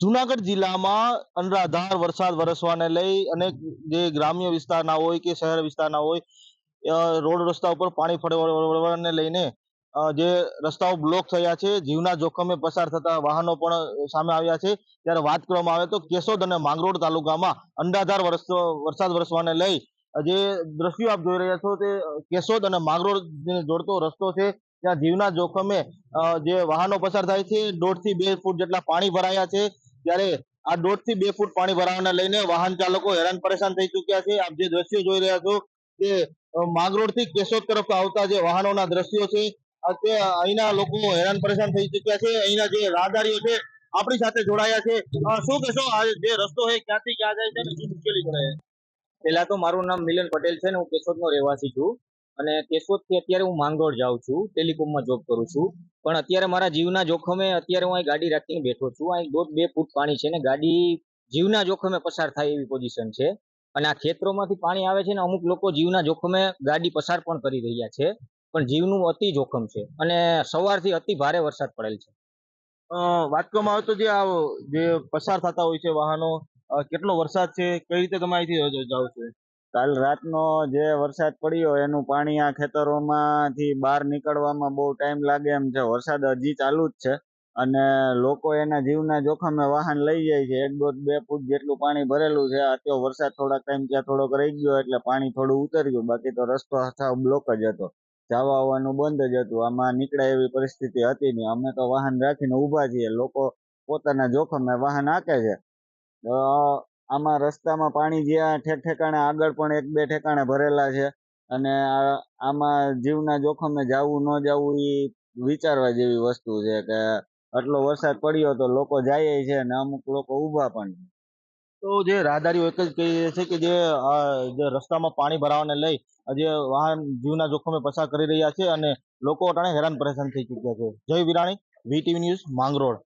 જુનાગઢ જિલ્લામાં અનરાધાર વરસાદ વરસવાને લઈ અનેક જે ગ્રામ્ય વિસ્તારના હોય કે શહેર વિસ્તારના હોય રોડ રસ્તા ઉપર પાણી ફરવાને લઈને જે રસ્તાઓ બ્લોક થયા છે, જીવના જોખમે પસાર થતા વાહનો પણ સામે આવ્યા છે. ત્યારે વાત કરવામાં આવે તો કેશોદ અને માંગરોળ તાલુકામાં અનરાધાર વરસ, વરસાદ વરસવાને લઈ જે દ્રશ્યો આપ જોઈ રહ્યા છો તે કેશોદ અને માંગરોળ જોડતો રસ્તો છે. ત્યાં જીવના જોખમે જે વાહનો પસાર થાય છે, દોઢથી બે ફૂટ જેટલા પાણી ભરાયા છે. ત્યારે આ દોઢથી બે ફૂટ પાણી ભરાવાને લઈને વાહન ચાલકો હેરાન પરેશાન થઈ ચુક્યા છે. આપ જે દ્રશ્યો જોઈ રહ્યા છો તે માંગરોળથી કેશોદ તરફ આવતા જે વાહનોના દ્રશ્યો છે તે અહીંના લોકો હેરાન પરેશાન થઈ ચુક્યા છે. અહીંના જે રાહદારીઓ છે, આપણી સાથે જોડાયા છે. શું કહેશો? આ જે રસ્તો છે, ક્યાંથી ક્યાં જાય છે અને શું મુશ્કેલી પડે પેલા તો મારું નામ મિલન પટેલ છે ને હું કેશોદ નો રહેવાસી છું. અને કેશોદથી અત્યારે હું માંગરોળ જાઉં છું, ટેલિકોમમાં જોબ કરું છું. પણ અત્યારે મારા જીવના જોખમે અત્યારે હું અહીં ગાડી રાખીને બેઠો છું. અહીં દોઢ બે ફૂટ પાણી છે ને, ગાડી જીવના જોખમે પસાર થાય એવી પોઝિશન છે. અને આ ખેતરોમાંથી પાણી આવે છે ને, અમુક લોકો જીવના જોખમે ગાડી પસાર પણ કરી રહ્યા છે. પણ જીવનું અતિ જોખમ છે અને સવારથી અતિ ભારે વરસાદ પડેલ છે. વાત કરવામાં આવે તો જે આ જે પસાર થતા હોય છે વાહનો કેટલો વરસાદ છે, કઈ રીતે તમે અહીંથી જાઓ છો? કાલ રાતનો જે વરસાદ પડ્યો એનું પાણી આ ખેતરોમાંથી બહાર નીકળવામાં બહુ ટાઈમ લાગે એમ છે. વરસાદ હજી ચાલુ જ છે અને લોકો એના જીવના જોખમે વાહન લઈ જાય છે. એક દોઢ બે ફૂટ જેટલું પાણી ભરેલું છે. અત્યારે વરસાદ થોડાક ટાઈમ ત્યાં થોડોક રહી ગયો એટલે પાણી થોડું ઉતર્યું બાકી તો રસ્તો સાવ બ્લોક જ હતો. જવા આવવાનું બંધ જ હતું. આમાં નીકળે એવી પરિસ્થિતિ હતી નહીં. અમે તો વાહન રાખીને ઊભા છીએ. લોકો પોતાના જોખમે વાહન હાકે છે. આમાં રસ્તામાં પાણી જ્યાં ઠેક ઠેકાણે આગળ પણ એક બે ઠેકાણે ભરેલા છે. અને આમાં જીવના જોખમે જાવું ન જવું એ વિચારવા જેવી વસ્તુ છે કે આટલો વરસાદ પડ્યો તો લોકો જાય છે અને અમુક લોકો ઊભા પણ તો જે રાહદારીઓ એક જ કહી છે કે જે જે રસ્તામાં પાણી ભરાવાને લઈ જે વાહન જીવના જોખમે પસાર કરી રહ્યા છે અને લોકો અટાણે હેરાન પરેશાન થઈ ચૂક્યા છે. જય વિરાણી વીટીવી ન્યૂઝ માંગરોળ.